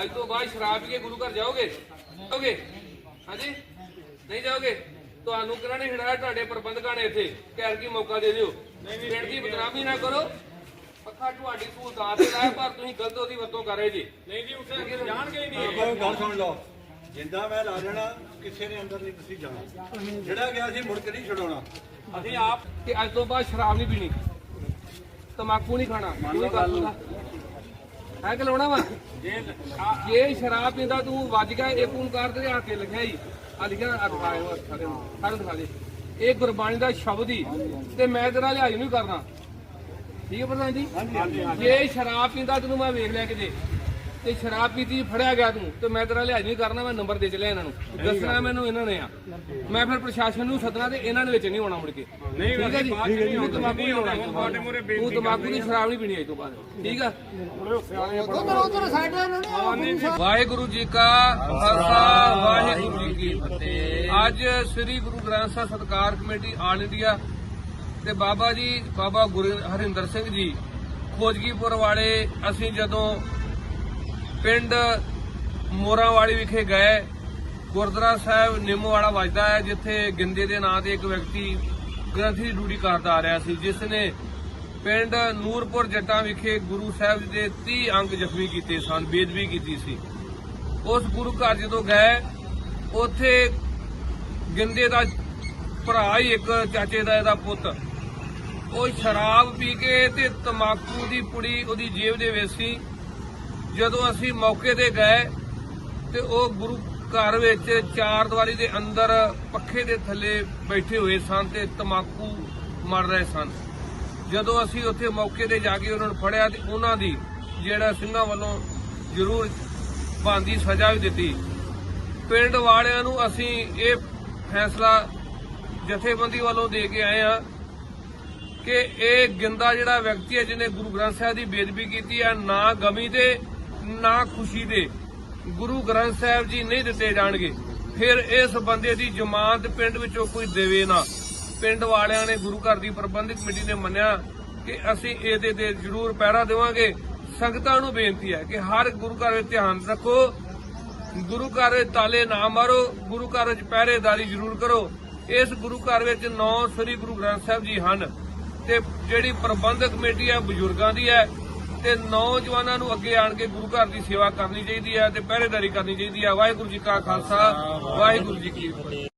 ਅੱਜ ਤੋਂ ਬਾਅਦ ਸ਼ਰਾਬ ਪੀ ਕੇ ਗੁਰੂ ਘਰ ਜਾਓਗੇ? ਜਾਓਗੇ? ਹਾਂਜੀ? ਨਹੀਂ ਜਾਓਗੇ? ਤੁਹਾਨੂੰ ਕਿਹਨਾਂ ਨੇ ਛਡਾਇਆ ਤੁਹਾਡੇ ਪ੍ਰਬੰਧਕਾਂ ਨੇ ਇੱਥੇ? ਕਹਿਰ ਕੀ ਮੌਕਾ ਦੇ ਦਿਓ। ਪਿੰਡ ਦੀ ਬਦਨਾਮੀ ਨਾ ਕਰੋ। ਪੱਖਾ ਤੁਹਾਡੀ ਸਹੂਲਤਾਂ ਤੇ ਲਾਇਆ ਪਰ ਤੁਸੀਂ ਗਲਤ ਉਹਦੀ ਵਰਤੋਂ ਕਰ ਰਹੇ ਜੀ। ਨਹੀਂ ਜੀ ਉੱਥੇ ਜਾਣਗੇ ਹੀ ਨਹੀਂ। ਗੱਲ ਸੁਣ ਲਓ। ਜਿੰਦਾ ਮੈਂ ਲਾ ਦੇਣਾ ਕਿਸੇ ਦੇ ਅੰਦਰ ਨਹੀਂ ਤੁਸੀਂ ਜਾਣਾ। ਜਿਹੜਾ ਗਿਆ ਸੀ ਮੁੜ ਕੇ ਨਹੀਂ ਛਡਾਉਣਾ। ਅਸੀਂ ਆਪ ਕਿ ਅੱਜ ਤੋਂ ਬਾਅਦ ਸ਼ਰਾਬ ਨਹੀਂ ਪੀਣੀ। ਤਮਾਕੂ ਨਹੀਂ ਖਾਣਾ। ਕੋਈ ਲੂਗਾ ਹੈ ਕਿ ਲਾਉਣਾ ਵਾ? ਜੇ ਸ਼ਰਾਬ ਪੀਂਦਾ ਤੂੰ ਵੱਜ ਗਿਆ ਇੱਕ ਓੰਕਾਰ ਤੇ ਆ ਕੇ ਲਿਖਿਆ ਹੀ ਆ ਲਿਖਿਆ ਸਾਡੇ ਨੂੰ ਸਾਨੂੰ ਦਿਖਾ ਦੇ। ਇਹ ਗੁਰਬਾਣੀ ਦਾ ਸ਼ਬਦ ਹੀ। ਤੇ ਮੈਂ ਤੇਰਾ ਲਿਹਾਜ਼ ਨਹੀਂ ਕਰਨਾ ਠੀਕ ਹੈ ਪ੍ਰਧਾਨ ਜੀ? ਜੇ ਸ਼ਰਾਬ ਪੀਂਦਾ ਤੈਨੂੰ ਮੈਂ ਵੇਖ ਲਿਆ ਕਿਤੇ ਤੇ ਸ਼ਰਾਬ ਪੀਤੀ ਫੜਿਆ ਗਿਆ ਤੂੰ। ਤੇ ਮੈਂ ਤੇਰਾ ਲਿਹਾਜ਼ ਨਹੀਂ ਕਰਨਾ ਮੈਂ ਨੰਬਰ ਦੇ ਚਲਿਆ ਇਹਨਾਂ ਨੂੰ। ਦੱਸਣਾ ਮੈਨੂੰ ਇਹਨਾਂ ਨੇ ਆ। ਮੈਂ ਫਿਰ ਪ੍ਰਸ਼ਾਸਨ ਨੂੰ ਸੱਦਣਾ ਤੇ ਇਹਨਾਂ ਦੇ ਵਿੱਚ ਨਹੀਂ ਆਉਣਾ ਮੁੜ ਕੇ। ਠੀਕ ਹੈ ਜੀ? ਤੂੰ ਤਮਾਕੂ ਨਹੀਂ ਹੋਣਾ ਤੂੰ ਤਮਾਕੂ ਦੀ ਸ਼ਰਾਬ ਨਹੀਂ ਪੀਣੀ ਅੱਜ ਤੋਂ ਬਾਅਦ। ਠੀਕ ਆ? ਵਾਹਿਗੁਰੂ ਜੀ ਕਾ ਖਾਲਸਾ ਵਾਹਿਗੁਰੂ ਜੀ ਕੀ ਫਤਿਹ। ਅੱਜ ਸ੍ਰੀ ਗੁਰੂ ਗ੍ਰੰਥ ਸਾਹਿਬ ਸਤਕਾਰ ਕਮੇਟੀ ਆਲ ਇੰਡੀਆ ਤੇ ਬਾਬਾ ਜੀ ਬਾਬਾ ਗੁਰੂ ਹਰਿੰਦਰ ਸਿੰਘ ਜੀ ਖੋਜਗੀਪੁਰ ਵਾਲੇ ਅਸੀਂ ਜਦੋਂ ਪਿੰਡ ਮੋਰਾਂਵਾਲੀ ਵਿਖੇ ਗਏ। ਗੁਰਦੁਆਰਾ ਸਾਹਿਬ ਨਿੰਮੋ ਵਾਲਾ ਵੱਜਦਾ ਹੈ, ਜਿੱਥੇ ਗਿੰਦੇ ਦੇ ਨਾਂ ਤੇ ਇੱਕ ਵਿਅਕਤੀ ਗ੍ਰੰਥੀ ਦੀ ਡਿਊਟੀ ਕਰਦਾ ਆ ਰਿਹਾ ਸੀ, ਜਿਸ ਨੇ ਪਿੰਡ ਨੂਰਪੁਰ ਜੱਟਾਂ ਵਿਖੇ ਗੁਰੂ ਸਾਹਿਬ ਦੇ 30 ਅੰਗ ਜ਼ਖਮੀ ਕੀਤੇ ਸਨ, ਬੇਦਬੀ ਕੀਤੀ ਸੀ। ਉਸ ਗੁਰੂ ਘਰ ਜਦੋਂ ਗਏ, ਉੱਥੇ ਗਿੰਦੇ ਦਾ ਭਰਾ ਹੀ ਇੱਕ ਚਾਚੇ ਦਾ ਇਹਦਾ ਪੁੱਤ, ਉਹ ਸ਼ਰਾਬ ਪੀ ਕੇ ਤੇ ਤਮਾਕੂ ਦੀ ਪੁੜੀ ਉਹਦੀ ਜੇਬ ਦੇ ਵਿੱਚ ਸੀ। ਜਦੋਂ ਅਸੀਂ ਮੌਕੇ ਤੇ ਗਏ ਤੇ ਉਹ ਗੁਰੂ ਘਰ ਵਿੱਚ ਚਾਰ ਦੀਵਾਰੀ ਦੇ ਅੰਦਰ ਪੱਖੇ ਦੇ ਥੱਲੇ ਬੈਠੇ ਹੋਏ ਸਨ ਤੇ ਤਮਾਕੂ ਮੜ ਰਹੇ ਸਨ। ਜਦੋਂ ਅਸੀਂ ਉੱਥੇ ਮੌਕੇ ਤੇ ਜਾ ਕੇ ਉਹਨਾਂ ਨੂੰ ਫੜਿਆ ਤੇ ਉਹਨਾਂ ਦੀ ਜਿਹੜਾ ਸਿੰਘਾਂ ਵੱਲੋਂ ਜ਼ਰੂਰ ਬਣਦੀ ਸਜ਼ਾ ਵੀ ਦਿੱਤੀ। ਪਿੰਡ ਵਾਲਿਆਂ ਨੂੰ ਅਸੀਂ ਇਹ ਫੈਸਲਾ ਜਥੇਬੰਦੀ ਵੱਲੋਂ ਦੇ ਕੇ ਆਏ ਆ ਕਿ ਇਹ ਗਿੰਦਾ ਜਿਹੜਾ ਵਿਅਕਤੀ ਹੈ ਜਿਹਨੇ ਗੁਰੂ ਗ੍ਰੰਥ ਸਾਹਿਬ ਦੀ ਬੇਦਬੀ ਕੀਤੀ ਹੈ, ਨਾ ਗਮੀ ਦੇ ਨਾ ਖੁਸ਼ੀ ਦੇ ਗੁਰੂ ਗ੍ਰੰਥ ਸਾਹਿਬ ਜੀ ਨਹੀਂ ਦਿੱਤੇ ਜਾਣਗੇ। ਫਿਰ ਇਸ ਬੰਦੇ ਦੀ ਜ਼ਮਾਨਤ ਪਿੰਡ ਵਿੱਚੋਂ ਕੋਈ ਦੇਵੇ ਨਾ। ਪਿੰਡ ਵਾਲਿਆਂ ਨੇ ਗੁਰੂ ਘਰ ਦੀ ਪ੍ਰਬੰਧਕ ਕਮੇਟੀ ਨੇ ਮੰਨਿਆ ਕਿ ਅਸੀਂ ਇਹਦੇ ਤੇ ਜ਼ਰੂਰ ਪਹਿਰਾ ਦੇਵਾਂਗੇ। ਸੰਗਤਾਂ ਨੂੰ ਬੇਨਤੀ ਹੈ ਕਿ ਹਰ ਗੁਰੂ ਘਰ ਵਿੱਚ ਧਿਆਨ ਰੱਖੋ। ਗੁਰੂ ਘਰ ਵਿੱਚ ਤਾਲੇ ਨਾ ਮਾਰੋ। ਗੁਰੂ ਘਰ ਵਿੱਚ ਪਹਿਰੇਦਾਰੀ ਜ਼ਰੂਰ ਕਰੋ। ਇਸ ਗੁਰੂ ਘਰ ਵਿੱਚ ਨੌ ਸ੍ਰੀ ਗੁਰੂ ਗ੍ਰੰਥ ਸਾਹਿਬ ਜੀ ਹਨ ਤੇ ਜਿਹੜੀ ਪ੍ਰਬੰਧਕ ਕਮੇਟੀ ਹੈ ਬਜ਼ੁਰਗਾਂ ਦੀ ਹੈ ਤੇ ਨੌਜਵਾਨਾਂ ਨੂੰ ਅੱਗੇ ਆਣ ਕੇ ਗੁਰੂ ਘਰ ਦੀ ਸੇਵਾ ਕਰਨੀ ਚਾਹੀਦੀ ਹੈ ਤੇ ਪਹਿਰੇਦਾਰੀ ਕਰਨੀ ਚਾਹੀਦੀ ਹੈ। ਵਾਹਿਗੁਰੂ ਜੀ ਕਾ ਖਾਲਸਾ, ਵਾਹਿਗੁਰੂ ਜੀ ਕੀ ਫਤਿਹ।